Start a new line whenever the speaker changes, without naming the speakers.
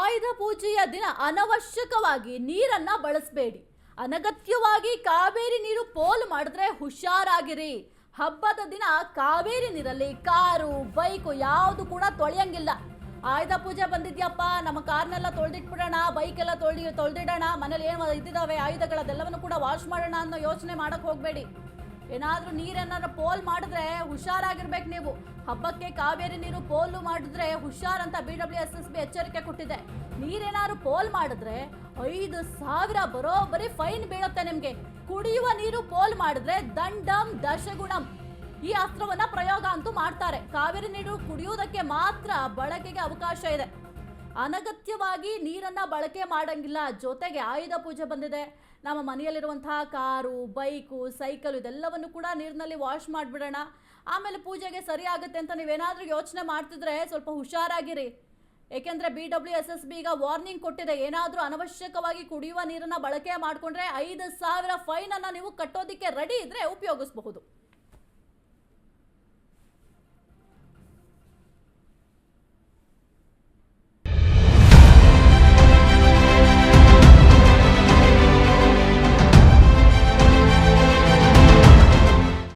ಆಯುಧ ಪೂಜೆಯ ದಿನ ಅನವಶ್ಯಕವಾಗಿ ನೀರನ್ನ ಬಳಸಬೇಡಿ. ಅನಗತ್ಯವಾಗಿ ಕಾವೇರಿ ನೀರು ಪೋಲು ಮಾಡಿದ್ರೆ ಹುಷಾರಾಗಿರಿ. ಹಬ್ಬದ ದಿನ ಕಾವೇರಿ ನೀರಲ್ಲಿ ಕಾರು, ಬೈಕು ಯಾವುದು ಕೂಡ ತೊಳೆಯಂಗಿಲ್ಲ. ಆಯುಧ ಪೂಜೆ ಬಂದಿದ್ಯಪ್ಪ, ನಮ್ಮ ಕಾರ್ನೆಲ್ಲ ತೊಳೆದಿಟ್ಬಿಡೋಣ, ಬೈಕೆಲ್ಲ ತೊಳ್ದಿ ತೊಳೆದಿಡೋಣ, ಮನೇಲಿ ಏನು ಇದ್ದಿದ್ದಾವೆ ಆಯುಧಗಳದೆಲ್ಲವನ್ನು ಕೂಡ ವಾಶ್ ಮಾಡೋಣ ಅನ್ನೋ ಯೋಚನೆ ಮಾಡೋಕ್ಕೆ ಹೋಗಬೇಡಿ. ಏನಾದ್ರೂ ನೀರನ್ನ ಪೋಲ್ ಮಾಡಿದ್ರೆ ಹುಷಾರಾಗಿರ್ಬೇಕು ನೀವು. ಹಬ್ಬಕ್ಕೆ ಕಾವೇರಿ ನೀರು ಪೋಲು ಮಾಡಿದ್ರೆ ಹುಷಾರಂತ B W S S B ಎಚ್ಚರಿಕೆ ಕೊಟ್ಟಿದೆ. ನೀರೇನಾದ್ರು ಪೋಲ್ ಮಾಡಿದ್ರೆ ಐದು ಸಾವಿರ ಬರೋಬ್ಬರಿ ಫೈನ್ ಬೀಳುತ್ತೆ ನಿಮಗೆ. ಕುಡಿಯುವ ನೀರು ಪೋಲ್ ಮಾಡಿದ್ರೆ ದಂಡಂ ದಶಗುಣಂ. ಈ ಅಸ್ತ್ರವನ್ನ ಪ್ರಯೋಗ ಅಂತೂ ಮಾಡ್ತಾರೆ. ಕಾವೇರಿ ನೀರು ಕುಡಿಯುವುದಕ್ಕೆ ಮಾತ್ರ ಬಳಕೆಗೆ ಅವಕಾಶ ಇದೆ. ಅನಗತ್ಯವಾಗಿ ನೀರನ್ನ ಬಳಕೆ ಮಾಡಂಗಿಲ್ಲ. ಜೊತೆಗೆ ಆಯುಧ ಪೂಜೆ ಬಂದಿದೆ. ನಮ್ಮ ಮನೆಯಲ್ಲಿರುವಂತಹ ಕಾರು, ಬೈಕು, ಸೈಕಲ್ ಇದೆಲ್ಲವನ್ನು ಕೂಡ ನೀರಿನಲ್ಲಿ ವಾಶ್ ಮಾಡಿಬಿಡೋಣ. ಆಮೇಲೆ ಪೂಜೆಗೆ ಸರಿ ಆಗುತ್ತೆ ಅಂತ ನೀವೇನಾದರೂ ಯೋಚನೆ ಮಾಡ್ತಿದ್ರೆ ಸ್ವಲ್ಪ ಹುಷಾರಾಗಿರಿ. ಏಕೆಂದರೆ B W S S B ಈಗ ವಾರ್ನಿಂಗ್ ಕೊಟ್ಟಿದೆ. ಏನಾದರೂ ಅನವಶ್ಯಕವಾಗಿ ಕುಡಿಯುವ ನೀರನ್ನ ಬಳಕೆ ಮಾಡಿಕೊಂಡ್ರೆ ಐದು ಸಾವಿರ ಫೈನನ್ನು ನೀವು ಕಟ್ಟೋದಿಕ್ಕೆ ರೆಡಿ ಇದ್ದರೆ ಉಪಯೋಗಿಸಬಹುದು.